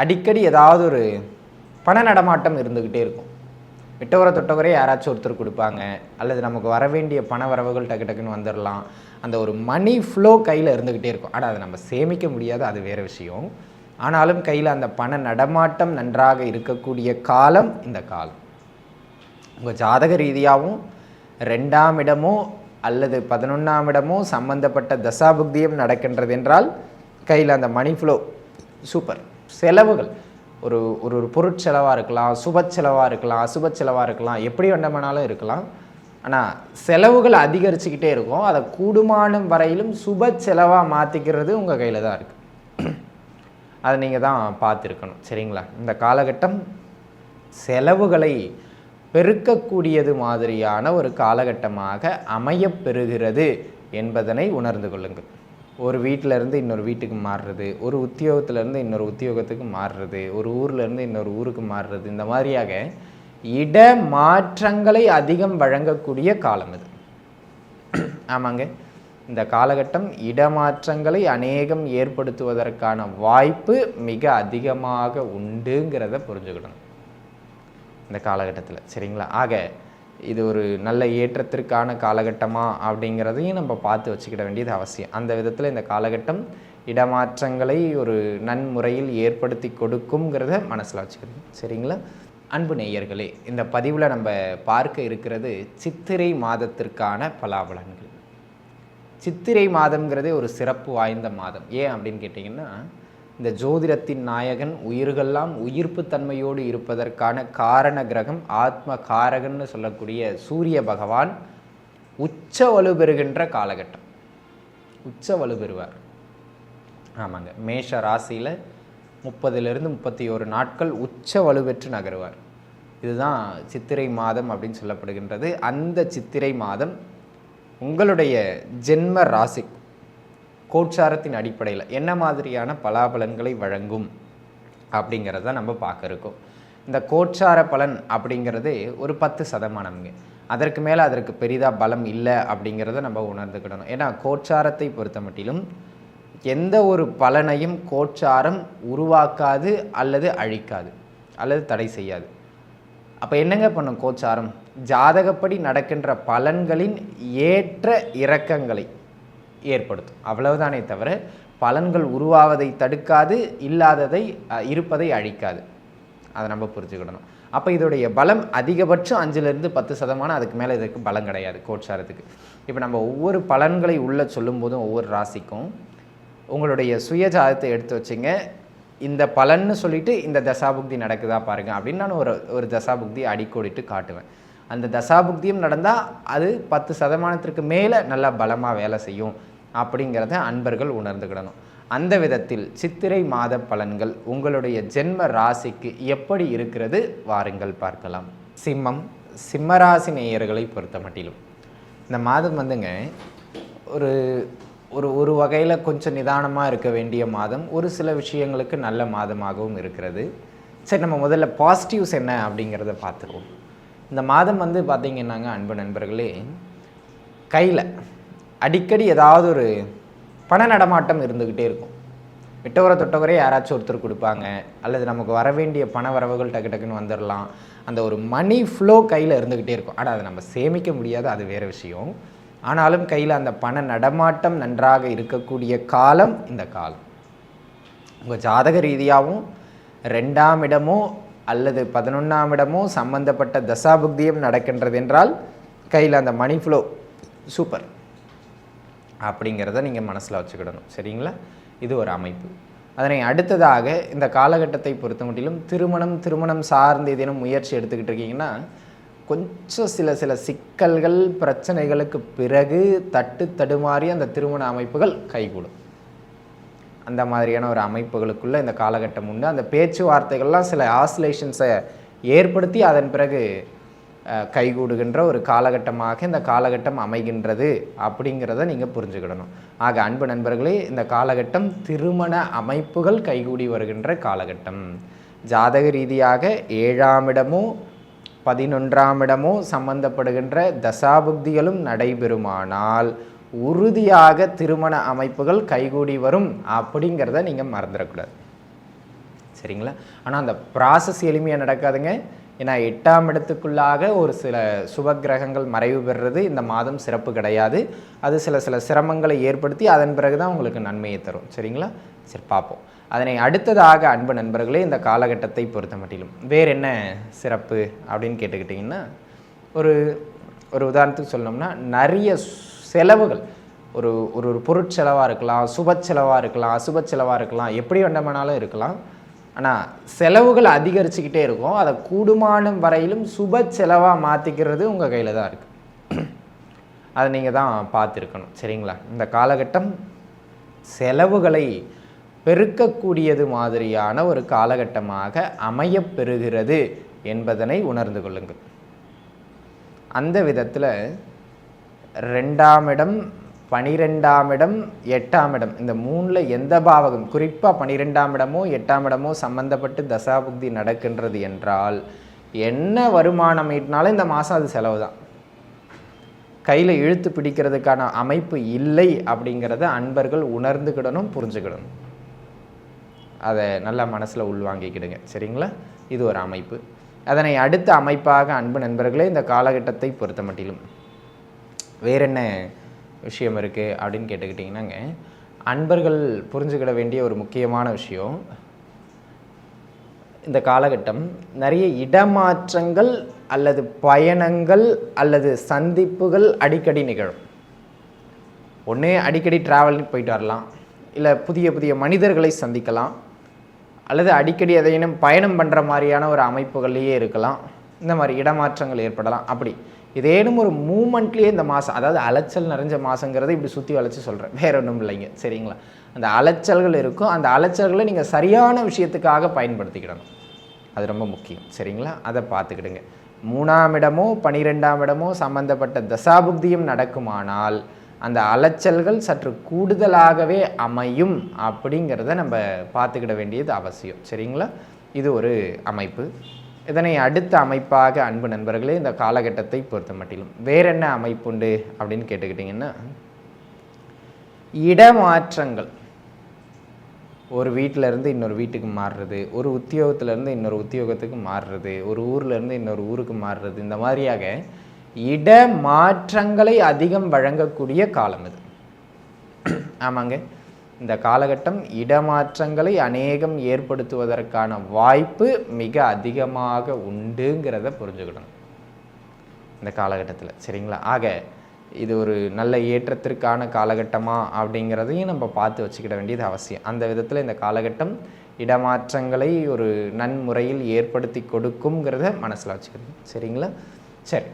அடிக்கடி ஏதாவது ஒரு பண நடமாட்டம் இருந்துக்கிட்டே இருக்கும். விட்டவரை தொட்டவரே யாராச்சும் ஒருத்தர் கொடுப்பாங்க. அல்லது நமக்கு வர வேண்டிய பண வரவுகள் டக்கு டக்குன்னு வந்துடலாம் அந்த ஒரு மணி ஃப்ளோ கையில் இருந்துக்கிட்டே இருக்கும். ஆனால் அதை நம்ம சேமிக்க முடியாது. அது வேறு விஷயம். ஆனாலும் கையில் அந்த பண நடமாட்டம் நன்றாக இருக்கக்கூடிய காலம் இந்த காலம். உங்கள் ஜாதக ரீதியாகவும் ரெண்டாம் இடமோ அல்லது பதினொன்றாம் இடமோ சம்பந்தப்பட்ட தசாபுக்தியம் நடக்கின்றது என்றால் கையில் அந்த மணி ஃப்ளோ சூப்பர் செலவுகள். ஒரு ஒரு ஒரு பொருட்செலவாக இருக்கலாம் சுப செலவாக இருக்கலாம் அசுப செலவாக இருக்கலாம் எப்படி வேண்டாமானாலும் இருக்கலாம். ஆனால் செலவுகள் அதிகரிச்சுக்கிட்டே இருக்கும். அதை கூடுமானம் வரையிலும் சுப செலவாக மாற்றிக்கிறது உங்கள் கையில் தான் இருக்குது அதை நீங்கள் தான் பார்த்துருக்கணும். சரிங்களா? இந்த காலகட்டம் செலவுகளை பெருக்கக்கூடியது மாதிரியான ஒரு காலகட்டமாக அமையப்பெறுகிறது என்பதனை உணர்ந்து கொள்ளுங்கள். ஒரு வீட்டிலேருந்து இன்னொரு வீட்டுக்கு மாறுறது ஒரு உத்தியோகத்திலேருந்து இன்னொரு உத்தியோகத்துக்கு மாறுறது ஒரு ஊர்லேருந்து இன்னொரு ஊருக்கு மாறுறது இந்த மாதிரியாக இட மாற்றங்களை அதிகம் வழங்கக்கூடிய காலம் இது. ஆமாங்க. இந்த காலகட்டம் இடமாற்றங்களை அநேகம் ஏற்படுத்துவதற்கான வாய்ப்பு மிக அதிகமாக உண்டுங்கிறத புரிஞ்சுக்கிடணும் இந்த காலகட்டத்தில் சரிங்களா? ஆக இது ஒரு நல்ல ஏற்றத்திற்கான காலகட்டமா அப்படிங்கிறதையும் நம்ம பார்த்து வச்சுக்கிட வேண்டியது அவசியம். அந்த விதத்தில் இந்த காலகட்டம் இடமாற்றங்களை ஒரு நன்முறையில் ஏற்படுத்தி கொடுக்குங்கிறத மனசில் வச்சுக்கணும். சரிங்களா? அன்பு நேயர்களே இந்த பதிவில் நம்ம பார்க்க இருக்கிறது சித்திரை மாதத்திற்கான பலாபலன்கள். சித்திரை மாதம்ங்கிறதே ஒரு சிறப்பு வாய்ந்த மாதம். ஏன் அப்படின்னு கேட்டிங்கன்னா இந்த ஜோதிடத்தின் நாயகன் உயிர்கள்லாம் உயிர்ப்பு தன்மையோடு இருப்பதற்கான காரண கிரகம் ஆத்ம காரகன்னு சொல்லக்கூடிய சூரிய பகவான் உச்ச வலு பெறுகின்ற காலகட்டம். உச்ச வலு பெறுவார் ஆமாங்க. மேஷ ராசியில் முப்பதிலிருந்து முப்பத்தி ஒரு நாட்கள் உச்ச வலுப்பெற்று நகருவார். இதுதான் சித்திரை மாதம் அப்படின்னு சொல்லப்படுகின்றது. அந்த சித்திரை மாதம் உங்களுடைய ஜென்ம ராசி கோட்சாரத்தின் அடிப்படையில் என்ன மாதிரியான பலாபலன்களை வழங்கும் அப்படிங்கிறத நம்ம பார்க்க இருக்கோம். இந்த கோட்சார பலன் அப்படிங்கிறது ஒரு பத்து சதமானம்ங்க. அதற்கு மேலே அதற்கு பெரிதாக பலம் இல்லை அப்படிங்கிறத நம்ம உணர்ந்துக்கிடணும். ஏன்னா கோட்சாரத்தை பொறுத்த மட்டிலும் எந்த ஒரு பலனையும் கோட்சாரம் உருவாக்காது அல்லது அழிக்காது அல்லது தடை செய்யாது. அப்போ என்னங்க பண்ணும் கோச்சாரம் ஜாதகப்படி நடக்கின்ற பலன்களின் ஏற்ற இறக்கங்களை ஏற்படுத்தும். அவ்வளவுதானே தவிர பலன்கள் உருவாவதை தடுக்காது இல்லாததை இருப்பதை அழிக்காது. அதை நம்ம புரிஞ்சுக்கிடணும். அப்போ இதோடைய பலம் அதிகபட்சம் அஞ்சுலேருந்து பத்து சதமானம் அதுக்கு மேலே இதுக்கு பலம் கிடையாது கோட்சாரத்துக்கு. இப்போ நம்ம ஒவ்வொரு பலன்களை உள்ளே சொல்லும்போதும் ஒவ்வொரு ராசிக்கும் உங்களுடைய சுயஜாதத்தை எடுத்து வச்சுங்க. இந்த பலன்னு சொல்லிட்டு இந்த தசாபுக்தி நடக்குதா பாருங்கள் அப்படின்னு நான் ஒரு ஒரு தசாபுக்தி அடிக்கோடிட்டு காட்டுவேன். அந்த தசாபுக்தியும் நடந்தால் அது பத்து சதமானத்திற்கு மேலே நல்லா பலமாக வேலை செய்யும் அப்படிங்கிறத அன்பர்கள் உணர்ந்துக்கிடணும் அந்த விதத்தில் சித்திரை மாத பலன்கள் உங்களுடைய ஜென்ம ராசிக்கு எப்படி இருக்கிறது வாருங்கள் பார்க்கலாம். சிம்மம் சிம்மராசி நேயர்களை பொறுத்த மட்டிலும் இந்த மாதம் வந்துங்க ஒரு ஒரு ஒரு வகையில் கொஞ்சம் நிதானமாக இருக்க வேண்டிய மாதம் ஒரு சில விஷயங்களுக்கு நல்ல மாதமாகவும் இருக்கிறது. சரி நம்ம முதல்ல பாசிட்டிவ்ஸ் என்ன அப்படிங்கிறத பார்த்துருவோம் இந்த மாதம் வந்து பார்த்தீங்கன்னாங்க அன்பு நண்பர்களே கையில் அடிக்கடி ஏதாவது ஒரு பண நடமாட்டம் இருந்துக்கிட்டே இருக்கும். விட்டவரை தொட்டவரே யாராச்சும் ஒருத்தர் கொடுப்பாங்க. அல்லது நமக்கு வர வேண்டிய பண வரவுகள் டக்கு டக்குன்னு வந்துடலாம் அந்த ஒரு மணி ஃப்ளோ கையில் இருந்துக்கிட்டே இருக்கும். ஆனால் அதை நம்ம சேமிக்க முடியாது. அது வேறு விஷயம். ஆனாலும் கையில் அந்த பண நடமாட்டம் நன்றாக இருக்கக்கூடிய காலம் இந்த காலம். உங்கள் ஜாதக ரீதியாகவும் ரெண்டாம் இடமோ அல்லது பதினொன்றாம் இடமோ சம்பந்தப்பட்ட தசாபுக்தியம் நடக்கின்றது என்றால் கையில் அந்த மணி ஃப்ளோ சூப்பர் அப்படிங்கிறத நீங்கள் மனசில் வச்சுக்கிடணும். சரிங்களா? இது ஒரு அமைப்பு. அதனை அடுத்ததாக இந்த காலகட்டத்தை பொறுத்த மட்டிலும் திருமணம் திருமணம் சார்ந்த ஏதேனும் முயற்சி எடுத்துக்கிட்டு இருக்கீங்கன்னா கொஞ்சம் சில சில சிக்கல்கள் பிரச்சனைகளுக்கு பிறகு தட்டு தடுமாறி அந்த திருமண அமைப்புகள் கைகூடும். அந்த மாதிரியான ஒரு அமைப்புகளுக்குள்ளே இந்த காலகட்டம் உண்டு. அந்த பேச்சுவார்த்தைகள்லாம் சில ஆசிலேஷன்ஸை ஏற்படுத்தி அதன் பிறகு கைகூடுகின்ற ஒரு காலகட்டமாக இந்த காலகட்டம் அமைகின்றது அப்படிங்கிறத நீங்கள் புரிஞ்சுக்கிடணும். ஆக அன்பு நண்பர்களே இந்த காலகட்டம் திருமண அமைப்புகள் கைகூடி வருகின்ற காலகட்டம். ஜாதக ரீதியாக ஏழாம் இடமோ பதினொன்றாம் இடமோ சம்பந்தப்படுகின்ற தசாபுக்திகளும் நடைபெறுமானால் உறுதியாக திருமண அமைப்புகள் கைகூடி வரும் அப்படிங்கிறத நீங்கள் மறந்துடக்கூடாது. சரிங்களா? ஆனால் அந்த ப்ராசஸ் எளிமையாக நடக்காதுங்க. ஏன்னா எட்டாம் இடத்துக்குள்ளாக ஒரு சில சுப கிரகங்கள் மறைவு பெறுறது இந்த மாதம் சிறப்பு கிடையாது. அது சில சில சிரமங்களை ஏற்படுத்தி அதன் பிறகு தான் உங்களுக்கு நன்மையை தரும். சரிங்களா? சரி பார்ப்போம். அதனை அடுத்ததாக அன்பு நண்பர்களே இந்த காலகட்டத்தை பொறுத்த மட்டிலும் வேறு என்ன சிறப்பு அப்படின்னு கேட்டுக்கிட்டிங்கன்னா ஒரு ஒரு உதாரணத்துக்கு சொல்லணும்னா நிறைய செலவுகள். ஒரு ஒரு ஒரு பொருட்செலவாக இருக்கலாம் சுப செலவாக இருக்கலாம் அசுப செலவாக இருக்கலாம் எப்படி வேண்டாமானாலும் இருக்கலாம். ஆனால் செலவுகள் அதிகரிச்சுக்கிட்டே இருக்கும். அதை கூடுமானம் வரையிலும் சுப செலவாக மாற்றிக்கிறது உங்கள் கையில் தான் இருக்குது அதை நீங்கள் தான் பார்த்துருக்கணும். சரிங்களா? இந்த காலகட்டம் செலவுகளை பெருக்கக்கூடியது மாதிரியான ஒரு காலகட்டமாக அமையப்பெறுகிறது என்பதனை உணர்ந்து கொள்ளுங்கள். அந்த விதத்தில் ரெண்டாம் இடம் பனிரெண்டாம் இடம் எட்டாம் இடம் இந்த மூணில் எந்த பாவகம்? குறிப்பாக பனிரெண்டாம் இடமோ எட்டாம் இடமோ சம்பந்தப்பட்டு தசாபுக்தி நடக்கின்றது என்றால் என்ன வருமானம் ஈட்டினாலும் இந்த மாதம் அது செலவு தான் கையில் இழுத்து பிடிக்கிறதுக்கான அமைப்பு இல்லை அப்படிங்கிறத அன்பர்கள் உணர்ந்துக்கிடணும் புரிஞ்சுக்கிடணும் அதை நல்லா மனசில் உள்வாங்கிக்கிடுங்க. சரிங்களா? இது ஒரு அமைப்பு. அதனை அடுத்த அமைப்பாக அன்பு நண்பர்களே இந்த காலகட்டத்தை பொறுத்த மட்டிலும் வேற என்ன விஷயம் இருக்குது அப்படின்னு கேட்டுக்கிட்டிங்கன்னாங்க. அன்பர்கள் புரிஞ்சுக்கிட வேண்டிய ஒரு முக்கியமான விஷயம் இந்த காலகட்டம். நிறைய இடமாற்றங்கள் அல்லது பயணங்கள் அல்லது சந்திப்புகள் அடிக்கடி நிகழும். ஒன்று அடிக்கடி ட்ராவல் போயிட்டு வரலாம். இல்லை புதிய புதிய மனிதர்களை சந்திக்கலாம். அல்லது அடிக்கடி எதையும் பயணம் பண்ணுற மாதிரியான ஒரு அமைப்புகள்லேயே இருக்கலாம். இந்த மாதிரி இடமாற்றங்கள் ஏற்படலாம். அப்படி இதேனும் ஒரு மூமெண்ட்லேயே இந்த மாதம் அதாவது அலைச்சல் நிறைஞ்ச மாதங்கிறத இப்படி சுற்றி வளைச்சி சொல்கிறேன் வேற ஒன்றும் இல்லைங்க. சரிங்களா? அந்த அலைச்சல்கள் இருக்கும். அந்த அலைச்சல்களை நீங்கள் சரியான விஷயத்துக்காக பயன்படுத்திக்கிடணும். அது ரொம்ப முக்கியம். சரிங்களா? அதை பார்த்துக்கிடுங்க. மூணாம் இடமோ பனிரெண்டாம் இடமோ சம்பந்தப்பட்ட தசாபுக்தியும் நடக்குமானால் அந்த அலைச்சல்கள் சற்று கூடுதலாகவே அமையும் அப்படிங்கிறத நம்ம பார்த்துக்கிட வேண்டியது அவசியம். சரிங்களா? இது ஒரு அமைப்பு. இதனை அடுத்த அமைப்பாக அன்பு நண்பர்களே இந்த காலகட்டத்தை பொறுத்த மட்டிலும் வேற என்ன அமைப்பு உண்டு அப்படின்னு கேட்டுக்கிட்டிங்கன்னா இடமாற்றங்கள். ஒரு வீட்டில் இருந்து இன்னொரு வீட்டுக்கு மாறுறது ஒரு உத்தியோகத்திலேருந்து இன்னொரு உத்தியோகத்துக்கு மாறுறது ஒரு ஊர்லேருந்து இன்னொரு ஊருக்கு மாறுறது இந்த மாதிரியாக இட மாற்றங்களை அதிகம் வழங்கக்கூடிய காலம் இது. ஆமாங்க. இந்த காலகட்டம் இடமாற்றங்களை அநேகம் ஏற்படுத்துவதற்கான வாய்ப்பு மிக அதிகமாக உண்டுங்கிறத புரிஞ்சுக்கணும் இந்த காலகட்டத்தில். சரிங்களா? ஆக இது ஒரு நல்ல ஏற்றத்திற்கான காலகட்டமா அப்படிங்கிறதையும் நம்ம பார்த்து வச்சுக்கிட வேண்டியது அவசியம். அந்த விதத்தில் இந்த காலகட்டம் இடமாற்றங்களை ஒரு நன்முறையில் ஏற்படுத்தி கொடுக்குங்கிறத மனசில் வச்சுக்கணும் சரிங்களா? சரி.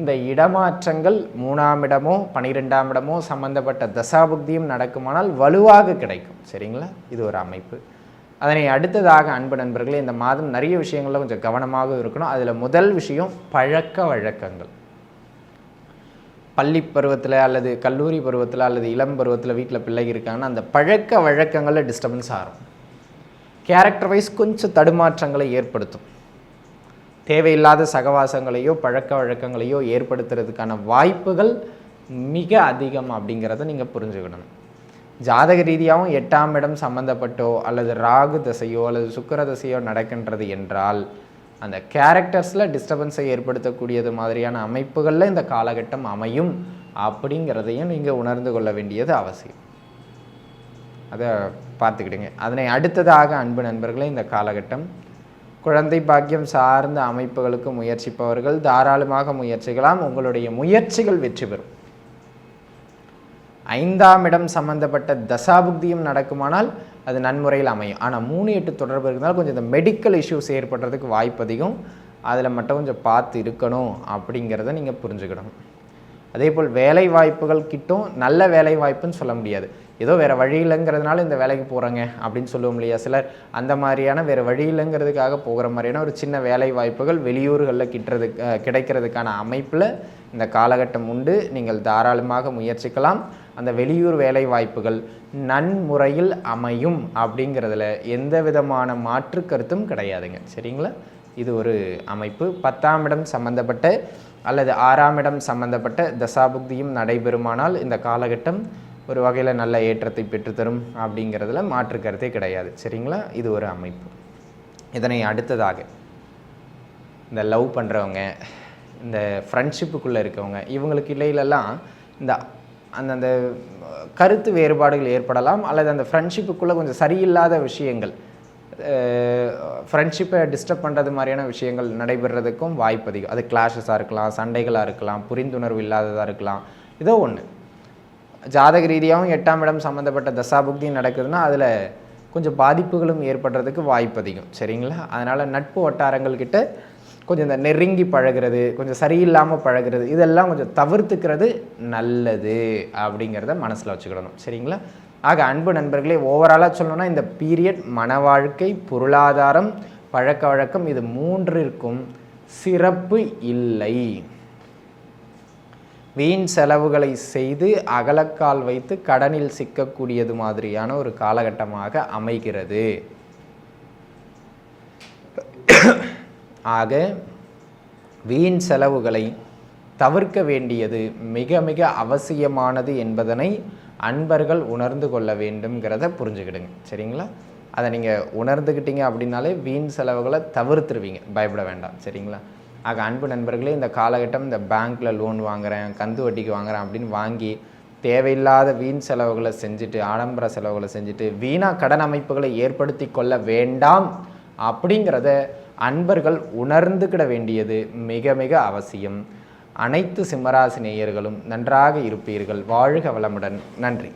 இந்த இடமாற்றங்கள் மூணாம் இடமோ பனிரெண்டாம் இடமோ சம்பந்தப்பட்ட தசாபுக்தியும் நடக்குமானால் வலுவாக கிடைக்கும். சரிங்களா? இது ஒரு அமைப்பு. அதனை அடுத்ததாக அன்பு நண்பர்களே இந்த மாதம் நிறைய விஷயங்களில் கொஞ்சம் கவனமாக இருக்கணும். அதில் முதல் விஷயம் பழக்க வழக்கங்கள். பள்ளி பருவத்தில் அல்லது கல்லூரி பருவத்தில் அல்லது இளம் பருவத்தில் வீட்டில் பிள்ளை இருக்காங்கன்னா அந்த பழக்க வழக்கங்களில் டிஸ்டர்பன்ஸ் ஆகும் கேரக்டர் வைஸ் கொஞ்சம் தடுமாற்றங்களை ஏற்படுத்தும். தேவையில்லாத சகவாசங்களையோ பழக்க வழக்கங்களையோ ஏற்படுத்துறதுக்கான வாய்ப்புகள் மிக அதிகம் அப்படிங்கிறத நீங்கள் புரிஞ்சுக்கணும். ஜாதக ரீதியாகவும் எட்டாம் இடம் சம்மந்தப்பட்டோ அல்லது ராகு தசையோ அல்லது சுக்கிர தசையோ நடக்கின்றது என்றால் அந்த கேரக்டர்ஸில் டிஸ்டர்பன்ஸை ஏற்படுத்தக்கூடியது மாதிரியான அமைப்புகளில் இந்த காலகட்டம் அமையும் அப்படிங்கிறதையும் நீங்கள் உணர்ந்து கொள்ள வேண்டியது அவசியம். அதை பார்த்துக்கிடுங்க. அதனை அடுத்ததாக அன்பு நண்பர்களே இந்த காலகட்டம் குழந்தை பாக்கியம் சார்ந்த அமைப்புகளுக்கு முயற்சிப்பவர்கள் தாராளமாக முயற்சிக்கலாம். உங்களுடைய முயற்சிகள் வெற்றி பெறும். ஐந்தாம் இடம் சம்பந்தப்பட்ட தசாபுக்தியும் நடக்குமானால் அது நன்முறையில் அமையும். ஆனால் மூணு எட்டு தொடர்பு இருந்தால் கொஞ்சம் இந்த மெடிக்கல் இஷ்யூஸ் ஏற்படுறதுக்கு வாய்ப்பு அதிகம். அதில் மட்டும் கொஞ்சம் பார்த்து இருக்கணும் அப்படிங்கிறத நீங்கள் புரிஞ்சுக்கணும். அதே போல் வேலை வாய்ப்புகள் கிட்டும் நல்ல வேலை வாய்ப்புன்னு சொல்ல முடியாது. ஏதோ வேறு வழி இல்லைங்கிறதுனால இந்த வேலைக்கு போகிறேங்க அப்படின்னு சொல்லுவோம் இல்லையா சிலர். அந்த மாதிரியான வேறு வழி இல்லைங்கிறதுக்காக போகிற மாதிரியான ஒரு சின்ன வேலை வாய்ப்புகள் வெளியூர்களில் கிட்டுறது கிடைக்கிறதுக்கான அமைப்பில் இந்த காலகட்டம் உண்டு. நீங்கள் தாராளமாக முயற்சிக்கலாம். அந்த வெளியூர் வேலை வாய்ப்புகள் நன்முறையில் அமையும் அப்படிங்கிறதுல எந்த விதமான மாற்று கருத்தும் கிடையாதுங்க. சரிங்களா? இது ஒரு அமைப்பு. பத்தாம் இடம் சம்பந்தப்பட்ட அல்லது ஆறாம் இடம் சம்பந்தப்பட்ட தசாபுக்தியும் நடைபெறுமானால் இந்த காலகட்டம் ஒரு வகையில் நல்ல ஏற்றத்தை பெற்றுத்தரும் அப்படிங்கிறதுல மாற்று கருத்தே கிடையாது. சரிங்களா? இது ஒரு அமைப்பு. இதனை அடுத்ததாக இந்த லவ் பண்ணுறவங்க இந்த ஃப்ரெண்ட்ஷிப்புக்குள்ளே இருக்கவங்க இவங்களுக்கு இடையிலலாம் இந்த அந்தந்த கருத்து வேறுபாடுகள் ஏற்படலாம் அல்லது அந்த ஃப்ரெண்ட்ஷிப்புக்குள்ளே கொஞ்சம் சரியில்லாத விஷயங்கள் ஃப்ரெண்ட்ஷிப்பை டிஸ்டர்ப் பண்ணுறது மாதிரியான விஷயங்கள் நடைபெறதுக்கும் வாய்ப்பு அதிகம். அது கிளாஷஸாக இருக்கலாம் சண்டைகளாக இருக்கலாம் புரிந்துணர்வு இல்லாததாக இருக்கலாம். ஏதோ ஒன்று ஜாதக ரீதியாகவும் எட்டாம் இடம் சம்மந்தப்பட்ட தசாபுக்தி நடக்குதுன்னா அதில் கொஞ்சம் பாதிப்புகளும் ஏற்படுறதுக்கு வாய்ப்பு அதிகம். சரிங்களா? அதனால் நட்பு வட்டாரங்கள்கிட்ட கொஞ்சம் இந்த நெருங்கி பழகிறது கொஞ்சம் சரியில்லாமல் பழகிறது இதெல்லாம் கொஞ்சம் தவிர்த்துக்கிறது நல்லது அப்படிங்கிறத மனசில் வச்சுக்கிடணும். சரிங்களா? ஆக அன்பு நண்பர்களே ஓவராலாக சொல்லணும்னா இந்த பீரியட் மன வாழ்க்கை பொருளாதாரம் பழக்க வழக்கம் இது மூன்றிற்கும் சிறப்பு இல்லை. வீண் செலவுகளை செய்து அகலக்கால் வைத்து கடனில் சிக்கக்கூடியது மாதிரியான ஒரு காலகட்டமாக அமைகிறது. ஆக வீண் செலவுகளை தவிர்க்க வேண்டியது மிக மிக அவசியமானது என்பதனை அன்பர்கள் உணர்ந்து கொள்ள வேண்டும்ங்கிறத புரிஞ்சுக்கிடுங்க. சரிங்களா? அதை நீங்கள் உணர்ந்துக்கிட்டீங்க அப்படின்னாலே வீண் செலவுகளை தவிர்த்துருவீங்க. பயப்பட வேண்டாம். சரிங்களா? ஆக அன்பு நண்பர்களே இந்த காலகட்டம் இந்த பேங்க்கில் லோன் வாங்குகிறேன் கந்து வட்டிக்கு வாங்குறேன் அப்படின்னு வாங்கி தேவையில்லாத வீண் செலவுகளை செஞ்சுட்டு ஆடம்பர செலவுகளை செஞ்சுட்டு வீணாக கடன் அமைப்புகளை ஏற்படுத்தி கொள்ள வேண்டாம் அப்படிங்கிறத அன்பர்கள் உணர்ந்துக்கிட வேண்டியது மிக மிக அவசியம். அனைத்து சிம்மராசி நேயர்களும் நன்றாக இருப்பீர்கள். வாழ்க வளமுடன். நன்றி.